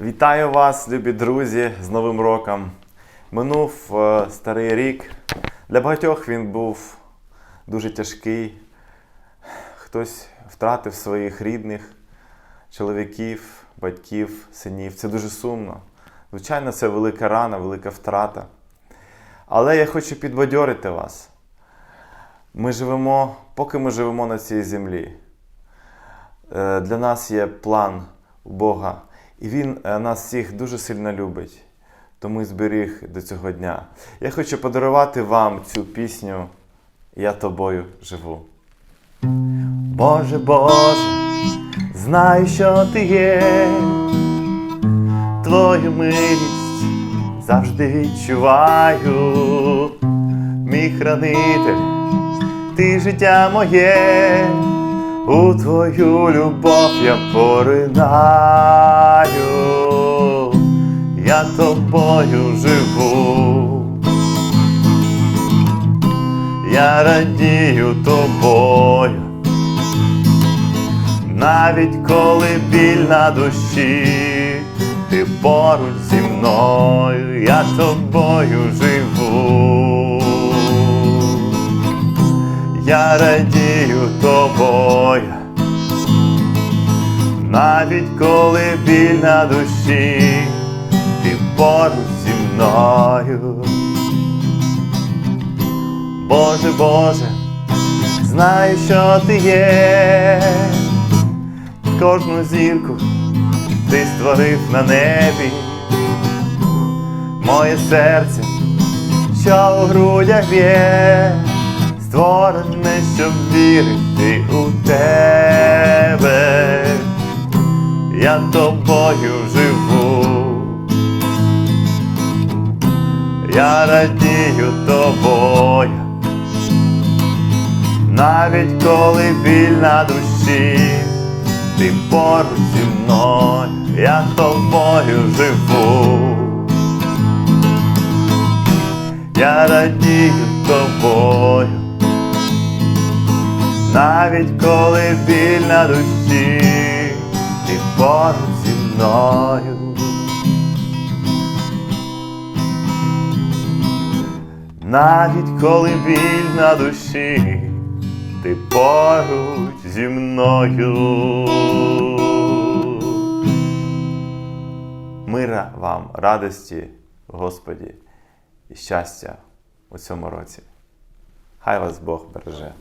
Вітаю вас, любі друзі, з Новим роком. Минув е, старий рік. Для багатьох він був дуже тяжкий. Хтось втратив своїх рідних, чоловіків, батьків, синів. Це дуже сумно. Звичайно, це велика рана, велика втрата. Але я хочу підбадьорити вас. Ми живемо, поки ми живемо на цій землі. Е, Для нас є план у Бога, і Він е, нас всіх дуже сильно любить. Тому зберіг до цього дня. Я хочу подарувати вам цю пісню Я тобою живу. Боже, Боже, знаю, що ти є, Твою милість завжди відчуваю, мій хранитель, ти життя моє, у твою любов я поринаю, я тобою живу, я радію тобою, навіть коли біль на душі, ти поруч зі мною, я тобою живу. Я радію тобою, навіть коли біль на душі, ти поруч зі мною. Боже, Боже, знаю, що ти є, кожну зірку ти створив на небі, моє серце, що у грудях б'є, створене, щоб вірити у тебе, я тобою живу, я радію тобою, навіть коли біль на душі, ти поруч зі мною, я тобою живу. Навіть коли біль на душі, ти поруч зі мною. Навіть коли біль на душі, ти поруч зі мною. Мира вам, радості, Господі і щастя у цьому році. Хай вас Бог береже.